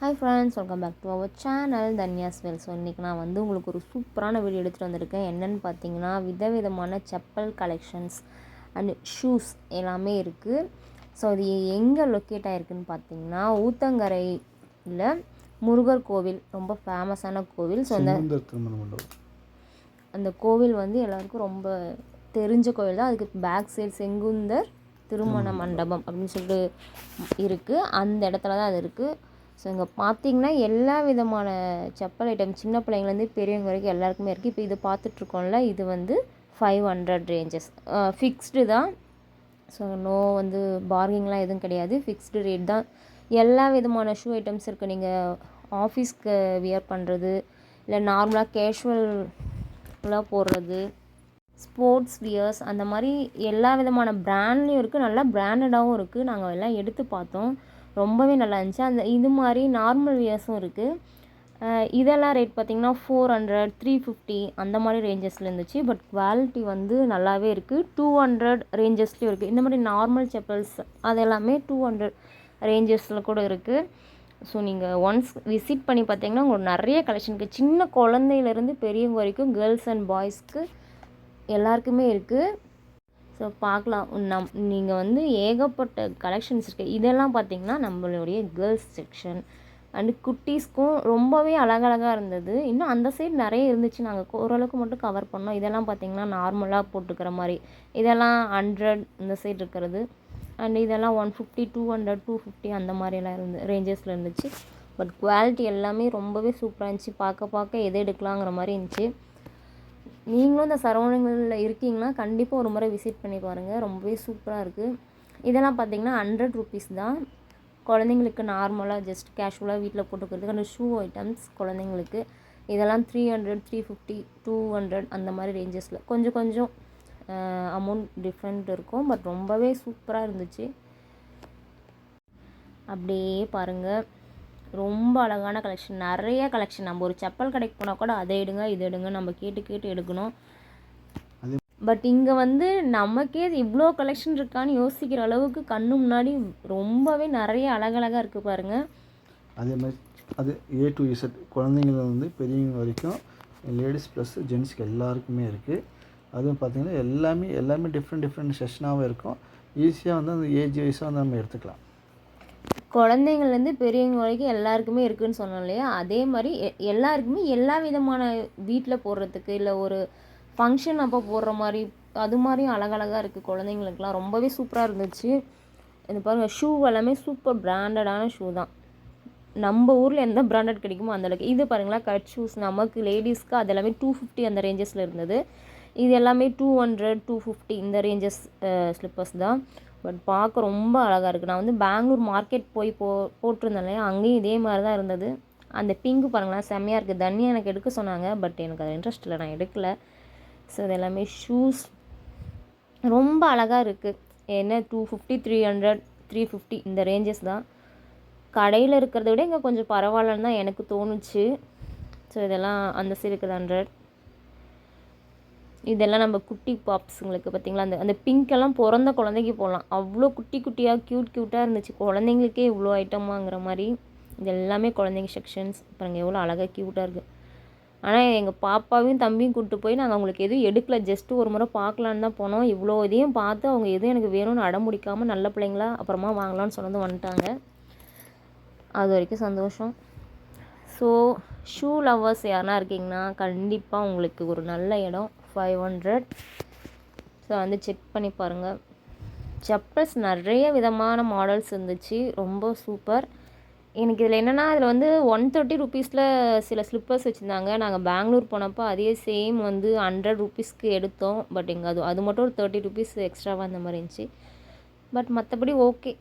Hi friends welcome back to our channel Dhanya's well so இன்றைக்கி நான் வந்து உங்களுக்கு ஒரு சூப்பரான வீடியோ எடுத்துகிட்டு வந்திருக்கேன். என்னென்னு பார்த்தீங்கன்னா விதவிதமான செப்பல் கலெக்ஷன்ஸ் அண்ட் ஷூஸ் எல்லாமே இருக்குது ஸோ இது எங்கே லொக்கேட் ஆகிருக்குன்னு பார்த்தீங்கன்னா ஊத்தங்கரையில் முருகர் கோவில் ரொம்ப ஃபேமஸான கோவில். ஸோ அந்த அந்த கோவில் வந்து எல்லாருக்கும் ரொம்ப தெரிஞ்ச கோவில் தான். அதுக்கு பேக் சைடு செங்குந்தர் திருமண மண்டபம். அப்படின்னு சொல்லிட்டு இருக்குது அந்த இடத்துல தான் அது இருக்குது ஸோ இங்கே பார்த்தீங்கன்னா எல்லா விதமான செப்பல் ஐட்டம் சின்ன பிள்ளைங்கலேருந்து பெரியவங்க வரைக்கும் எல்லாருக்குமே இருக்குது இப்போ இது பார்த்துட்ருக்கோம்ல இது வந்து ஃபைவ் ஹண்ட்ரட் ரேஞ்சஸ் ஃபிக்ஸ்டு தான். ஸோ நோ வந்து பார்கிங்லாம் எதுவும் கிடையாது. ஃபிக்ஸ்டு ரேட் தான். எல்லா விதமான ஷூ ஐட்டம்ஸ் இருக்குது நீங்கள் ஆஃபீஸ்க்கு வியர் பண்ணுறது இல்லை நார்மலாக கேஷுவலாக போடுறது ஸ்போர்ட்ஸ் வியர்ஸ் அந்த மாதிரி எல்லா விதமான ப்ராண்ட்லேயும் இருக்குது நல்லா பிராண்டடாகவும் இருக்குது நாங்கள் எல்லாம் எடுத்து பார்த்தோம். ரொம்பவே நல்லா இருந்துச்சு. அந்த இது மாதிரி நார்மல் வியர்ஸும் இருக்குது இதெல்லாம் ரேட் பார்த்திங்கன்னா ஃபோர் ஹண்ட்ரட் த்ரீ ஃபிஃப்டி அந்த மாதிரி ரேஞ்சஸில் இருந்துச்சு. பட் குவாலிட்டி வந்து நல்லாவே இருக்குது டூ ஹண்ட்ரட் ரேஞ்சஸ்லேயும் இருக்குது இந்த மாதிரி நார்மல் செப்பல்ஸ் அது எல்லாமே டூ ஹண்ட்ரட் ரேஞ்சஸில் கூட இருக்குது ஸோ நீங்கள் ஒன்ஸ் விசிட் பண்ணி பார்த்தீங்கன்னா உங்களுக்கு நிறைய கலெக்ஷன் இருக்குது சின்ன குழந்தையிலேருந்து பெரியவங்க வரைக்கும் கேர்ள்ஸ் அண்ட் பாய்ஸ்க்கு எல்லாருக்குமே இருக்குது ஸோ பார்க்கலாம். நம் நீங்கள் வந்து ஏகப்பட்ட கலெக்ஷன்ஸ் இருக்குது இதெல்லாம் பார்த்தீங்கன்னா நம்மளுடைய கேர்ள்ஸ் செக்ஷன் அண்டு குட்டீஸ்க்கும் ரொம்பவே அழகழகாக இருந்தது. இன்னும் அந்த சைடு நிறைய இருந்துச்சு. நாங்கள் ஓரளவுக்கு மட்டும் கவர் பண்ணோம். இதெல்லாம் பார்த்தீங்கன்னா நார்மலாக போட்டுக்கிற மாதிரி. இதெல்லாம் ஹண்ட்ரட் இந்த சைடு இருக்கிறது. அண்ட் இதெல்லாம் one fifty two hundred two fifty அந்த மாதிரியெல்லாம் இருந்து ரேஞ்சஸில் இருந்துச்சு. பட் குவாலிட்டி எல்லாமே ரொம்பவே சூப்பராக இருந்துச்சு. பார்க்க பார்க்க எது எடுக்கலாங்கிற மாதிரி இருந்துச்சு. நீங்களும் இந்த சரௌண்டிங்களில் இருக்கீங்கன்னா கண்டிப்பாக ஒரு முறை விசிட் பண்ணி பாருங்கள் ரொம்பவே சூப்பராக இருக்குது இதெல்லாம் பார்த்தீங்கன்னா ஹண்ட்ரட் ருபீஸ் தான். குழந்தைங்களுக்கு நார்மலாக ஜஸ்ட் கேஷுவலாக வீட்டில் போட்டுக்கிறதுக்கு அந்த ஷூ ஐட்டம்ஸ் குழந்தைங்களுக்கு. இதெல்லாம் three hundred three fifty two hundred அந்த மாதிரி ரேஞ்சஸில் கொஞ்சம் கொஞ்சம் அமௌண்ட் டிஃப்ரெண்ட் இருக்கும். பட் ரொம்பவே சூப்பராக இருந்துச்சு. அப்படியே பாருங்கள் ரொம்ப அழகான கலெக்ஷன் நிறைய கலெக்ஷன் நம்ம ஒரு செப்பல் கடைக்கு போனால் கூட அதை எடுங்க இது எடுங்க நம்ம கேட்டு கேட்டு எடுக்கணும். பட் இங்கே வந்து நமக்கே இவ்வளோ கலெக்ஷன் இருக்கான்னு யோசிக்கிற அளவுக்கு கண்ணு முன்னாடி ரொம்பவே நிறைய அழகழகாக இருக்குது பாருங்கள் அதே மாதிரி அது ஏ டு இசட் குழந்தைங்கள வந்து பெரியவங்க வரைக்கும் லேடிஸ் ப்ளஸ் ஜென்ட்ஸ்க்கு எல்லாருக்குமே இருக்குது அதுவும் பார்த்திங்கன்னா எல்லாமே எல்லாமே டிஃப்ரெண்ட் டிஃப்ரெண்ட் செஷனாகவும் இருக்கும். ஈஸியாக வந்து அந்த ஏஜ் வைஸாக வந்து நம்ம எடுத்துக்கலாம். குழந்தைங்கள்லேருந்து பெரியவங்க வரைக்கும் எல்லாருக்குமே இருக்குதுன்னு சொன்னோம் இல்லையா? அதே மாதிரி எ எல்லாருக்குமே எல்லா விதமான வீட்டில் போடுறதுக்கு இல்லை ஒரு ஃபங்க்ஷன் அப்போ போடுற மாதிரி அது மாதிரியும் அழகழகாக இருக்குது குழந்தைங்களுக்குலாம் ரொம்பவே சூப்பராக இருந்துச்சு. இது பாருங்கள் ஷூ எல்லாமே சூப்பர் பிராண்டடான ஷூ தான். நம்ம ஊரில் எந்த பிராண்டட் கிடைக்குமோ அந்தளவுக்கு இது பாருங்களேன் கட் ஷூஸ் நமக்கு லேடிஸ்க்கு அது எல்லாமே டூ ஃபிஃப்டி அந்த ரேஞ்சஸில் இருந்தது. இது எல்லாமே டூ ஹண்ட்ரட் டூ ஃபிஃப்டி இந்த ரேஞ்சஸ் ஸ்லிப்பர்ஸ் தான். பட் பார்க்க ரொம்ப அழகாக இருக்குது நான் வந்து பெங்களூர் மார்க்கெட் போய் போ போட்டிருந்தேன் இல்லையா? அங்கேயும் இதே மாதிரி தான் இருந்தது. அந்த பிங்க்கு பாருங்களேன் செம்மையாக இருக்குது தண்ணி எனக்கு எடுக்க சொன்னாங்க பட் எனக்கு அது இன்ட்ரெஸ்ட் இல்லை. நான் எடுக்கலை. ஸோ இது எல்லாமே ஷூஸ் ரொம்ப அழகாக இருக்குது என்ன two fifty three hundred three fifty இந்த ரேஞ்சஸ் தான். கடையில் இருக்கிறத விட இங்கே கொஞ்சம் பரவாயில்லன்னு தான் எனக்கு தோணுச்சு. ஸோ இதெல்லாம் அந்த சைடு இருக்குது ஹண்ட்ரட் இதெல்லாம் நம்ம குட்டி பாப்ஸுங்களுக்கு பார்த்திங்களா? அந்த அந்த பிங்க்கெல்லாம் பிறந்த குழந்தைக்கு போடலாம். அவ்வளோ குட்டி குட்டியாக க்யூட் க்யூட்டாக இருந்துச்சு. குழந்தைங்களுக்கே இவ்வளோ ஐட்டமாங்கிற மாதிரி. இது எல்லாமே குழந்தைங்க செக்ஷன்ஸ் பாருங்கள் எவ்வளோ அழகாக க்யூட்டாக இருக்குது ஆனால் எங்கள் பாப்பாவையும் தம்பியும் கூப்பிட்டு போய் நாங்கள் அவங்களுக்கு எதுவும் எடுக்கல. ஜஸ்ட்டு ஒரு முறை பார்க்கலான்னு தான் போனோம். இவ்வளோ இதையும் பார்த்து அவங்க எதுவும் எனக்கு வேணும்னு அடம் முடிக்காமல் நல்ல பிள்ளைங்களா அப்புறமா வாங்கலாம்னு சொன்னது வந்துட்டாங்க. அது வரைக்கும் சந்தோஷம். ஸோ ஷூ லவ்வர்ஸ் யாருனா இருக்கீங்கன்னா கண்டிப்பாக உங்களுக்கு ஒரு நல்ல இடம். ஃபைவ் ஹண்ட்ரட் ஸோ வந்து செக் பண்ணி பாருங்கள் செப்பல்ஸ் நிறைய விதமான மாடல்ஸ் இருந்துச்சு. ரொம்ப சூப்பர் எனக்கு இதில் என்னென்னா இதில் வந்து ஒன் தேர்ட்டி ருபீஸில் சில ஸ்லிப்பர்ஸ் வச்சுருந்தாங்க. நாங்கள் பெங்களூர் போனப்போ அதே சேம் வந்து ஹண்ட்ரட் ருபீஸ்க்கு எடுத்தோம். பட் எங்கள் அது அது மட்டும் ஒரு தேர்ட்டி ருபீஸ் எக்ஸ்ட்ராவாக அந்த மாதிரி இருந்துச்சு. பட் மற்றபடி ஓகே